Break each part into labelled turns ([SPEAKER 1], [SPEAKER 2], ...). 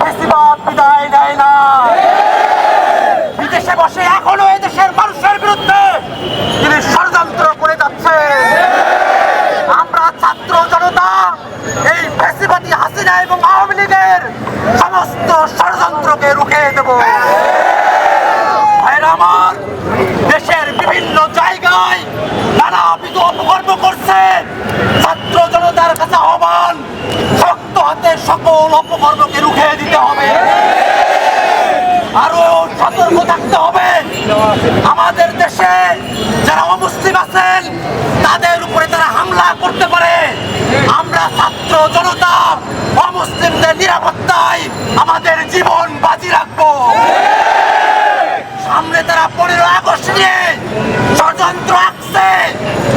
[SPEAKER 1] ফেসিবাদ বিদায় না। বিদেশে বসে এখনও দেশের মানুষের বিরুদ্ধে তিনি ষড়যন্ত্র করে যাচ্ছে আমরা ছাত্র জনতা, এই ফেসিবাদী হাসিনা এবং আওয়ামী লীগের সমস্ত ষড়যন্ত্রকে রুখে দেব। শক্ত হাতে সকল অপকর্মকে রুখে দিতে হবে। আরও সতর্ক থাকতে হবে। আমাদের দেশে যারা অমুসলিম আছেন, তাদের উপরে তারা হামলা করতে পারে। আমরা ছাত্র জনতা, অমুসলিমদের নিরাপত্তায় আমাদের জীবন বাজি রাখব। সামনে তারা পনেরো আগস্ট নিয়ে ষড়যন্ত্র আঁকছে।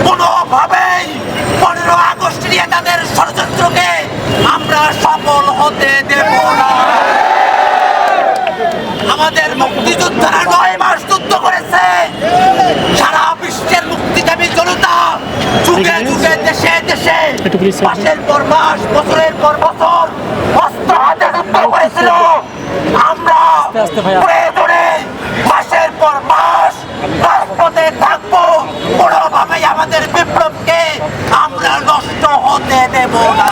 [SPEAKER 1] কোনোভাবেই পনেরো আগস্ট নিয়ে তাদের ষড়যন্ত্রকে আমরা সফল হতে দেব না। আমাদের মুক্তিযোদ্ধারা নয় মাস যুদ্ধ করেছে। সারা বিশ্বের মুক্তিকামী জনতা যুগে যুগে দেশে দেশে. মাসের পর মাস বছরের পর বছর অস্ত্র হাতে যুদ্ধ করেছিল আমরা প্রয়োজনে মাসের পর মাস রাজপথে থাকব। কোনোভাবেই আমাদের বিপ্লবকে আমরা নষ্ট হতে দেব না।